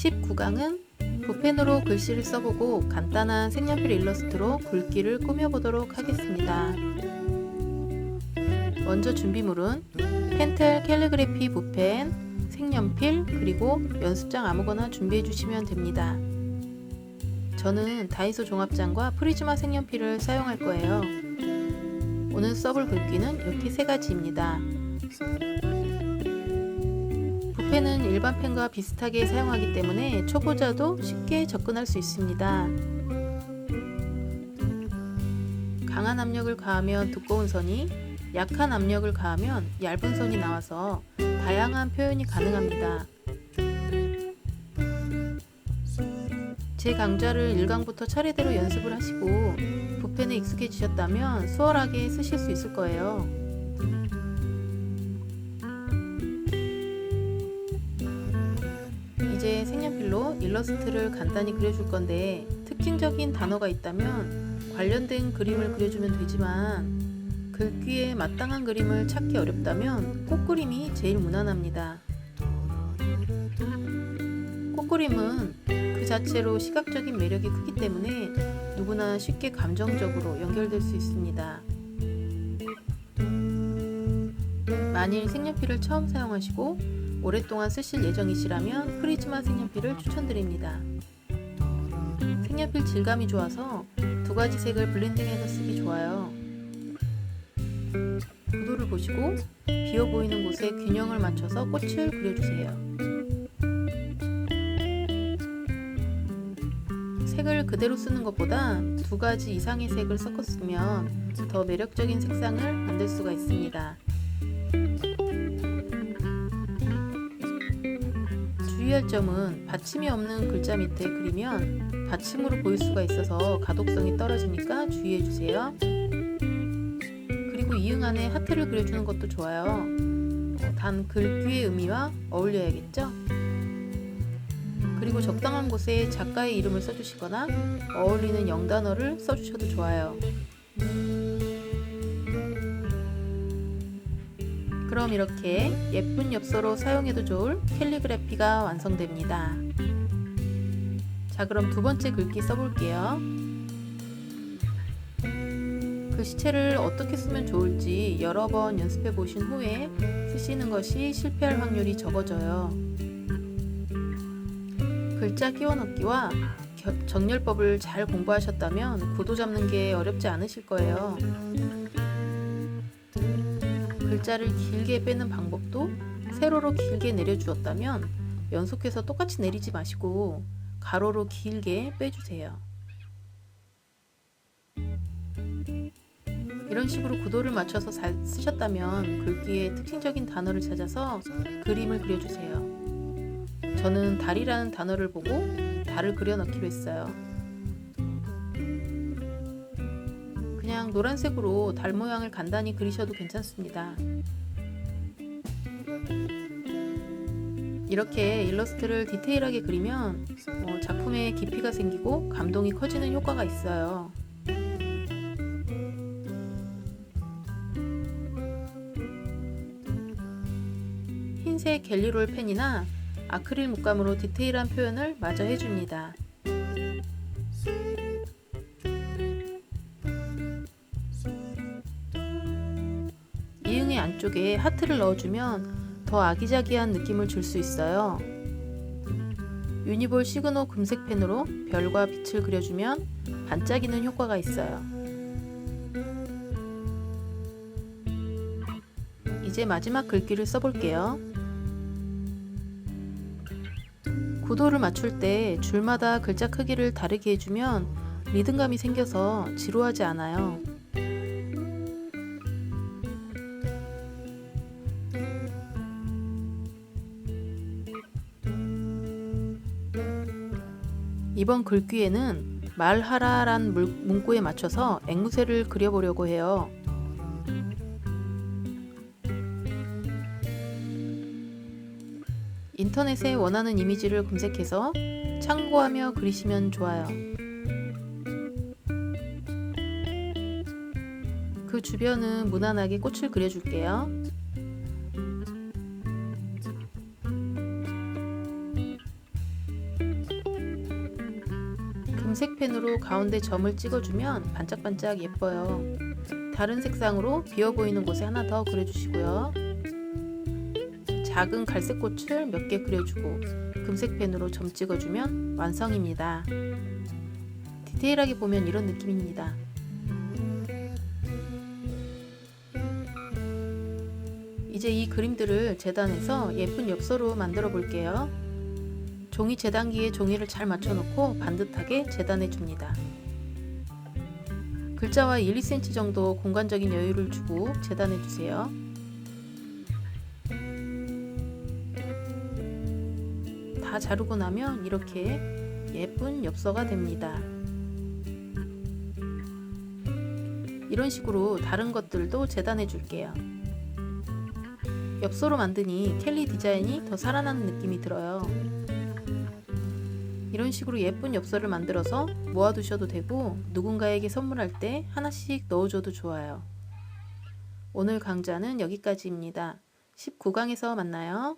19강은 붓펜으로 글씨를 써보고 간단한 색연필 일러스트로 글귀를 꾸며보도록 하겠습니다. 먼저 준비물은 펜텔 캘리그래피 붓펜, 색연필, 그리고 연습장 아무거나 준비해 주시면 됩니다. 저는 다이소 종합장과 프리즈마 색연필을 사용할 거예요. 오늘 써볼 글귀는 이렇게 세 가지입니다. 붓펜은 일반 펜과 비슷하게 사용하기 때문에 초보자도 쉽게 접근할 수 있습니다. 강한 압력을 가하면 두꺼운 선이, 약한 압력을 가하면 얇은 선이 나와서 다양한 표현이 가능합니다. 제 강좌를 1강부터 차례대로 연습을 하시고 붓펜에 익숙해지셨다면 수월하게 쓰실 수 있을 거예요. 이제 색연필로 일러스트를 간단히 그려줄 건데 특징적인 단어가 있다면 관련된 그림을 그려주면 되지만 글귀에 마땅한 그림을 찾기 어렵다면 꽃그림이 제일 무난합니다. 꽃그림은 그 자체로 시각적인 매력이 크기 때문에 누구나 쉽게 감정적으로 연결될 수 있습니다. 만일 색연필을 처음 사용하시고 오랫동안 쓰실 예정이시라면 프리즈마 색연필을 추천드립니다. 색연필 질감이 좋아서 두 가지 색을 블렌딩해서 쓰기 좋아요. 구도를 보시고 비어 보이는 곳에 균형을 맞춰서 꽃을 그려주세요. 색을 그대로 쓰는 것보다 두 가지 이상의 색을 섞었으면 더 매력적인 색상을 만들 수가 있습니다. 주의할 점은 받침이 없는 글자 밑에 그리면 받침으로 보일 수가 있어서 가독성이 떨어지니까 주의해 주세요. 그리고 이응 안에 하트를 그려주는 것도 좋아요. 단 글귀의 의미와 어울려야겠죠? 그리고 적당한 곳에 작가의 이름을 써주시거나 어울리는 영단어를 써주셔도 좋아요. 그럼 이렇게 예쁜 엽서로 사용해도 좋을 캘리그래피가 완성됩니다. 자, 그럼 두 번째 글귀 써볼게요. 글씨체를 어떻게 쓰면 좋을지 여러 번 연습해 보신 후에 쓰시는 것이 실패할 확률이 적어져요. 글자 끼워 넣기와 정렬법을 잘 공부하셨다면 구도 잡는 게 어렵지 않으실 거예요. 글자를 길게 빼는 방법도 세로로 길게 내려주었다면 연속해서 똑같이 내리지 마시고 가로로 길게 빼주세요. 이런 식으로 구도를 맞춰서 잘 쓰셨다면 글귀의 특징적인 단어를 찾아서 그림을 그려주세요. 저는 달이라는 단어를 보고 달을 그려넣기로 했어요. 그냥 노란색으로 달 모양을 간단히 그리셔도 괜찮습니다. 이렇게 일러스트를 디테일하게 그리면 어, 작품에 깊이가 생기고 감동이 커지는 효과가 있어요. 흰색 갤리롤 펜이나 아크릴 물감으로 디테일한 표현을 마저 해줍니다. 쪽에 하트를 넣어주면 더 아기자기한 느낌을 줄 수 있어요. 유니볼 시그노 금색 펜으로 별과 빛을 그려주면 반짝이는 효과가 있어요. 이제 마지막 글귀를 써볼게요. 구도를 맞출 때 줄마다 글자 크기를 다르게 해주면 리듬감이 생겨서 지루하지 않아요. 이번 글귀에는 말하라란 문구에 맞춰서 앵무새를 그려보려고 해요. 인터넷에 원하는 이미지를 검색해서 참고하며 그리시면 좋아요. 그 주변은 무난하게 꽃을 그려줄게요. 금색 펜으로 가운데 점을 찍어주면 반짝반짝 예뻐요. 다른 색상으로 비어 보이는 곳에 하나 더 그려주시고요. 작은 갈색 꽃을 몇 개 그려주고 금색 펜으로 점 찍어주면 완성입니다. 디테일하게 보면 이런 느낌입니다. 이제 이 그림들을 재단해서 예쁜 엽서로 만들어 볼게요. 종이 재단기에 종이를 잘 맞춰놓고 반듯하게 재단해 줍니다. 글자와 1, 2cm 정도 공간적인 여유를 주고 재단해 주세요. 다 자르고 나면 이렇게 예쁜 엽서가 됩니다. 이런 식으로 다른 것들도 재단해 줄게요. 엽서로 만드니 켈리 디자인이 더 살아나는 느낌이 들어요. 이런 식으로 예쁜 엽서를 만들어서 모아두셔도 되고 누군가에게 선물할 때 하나씩 넣어줘도 좋아요. 오늘 강좌는 여기까지입니다. 19강에서 만나요.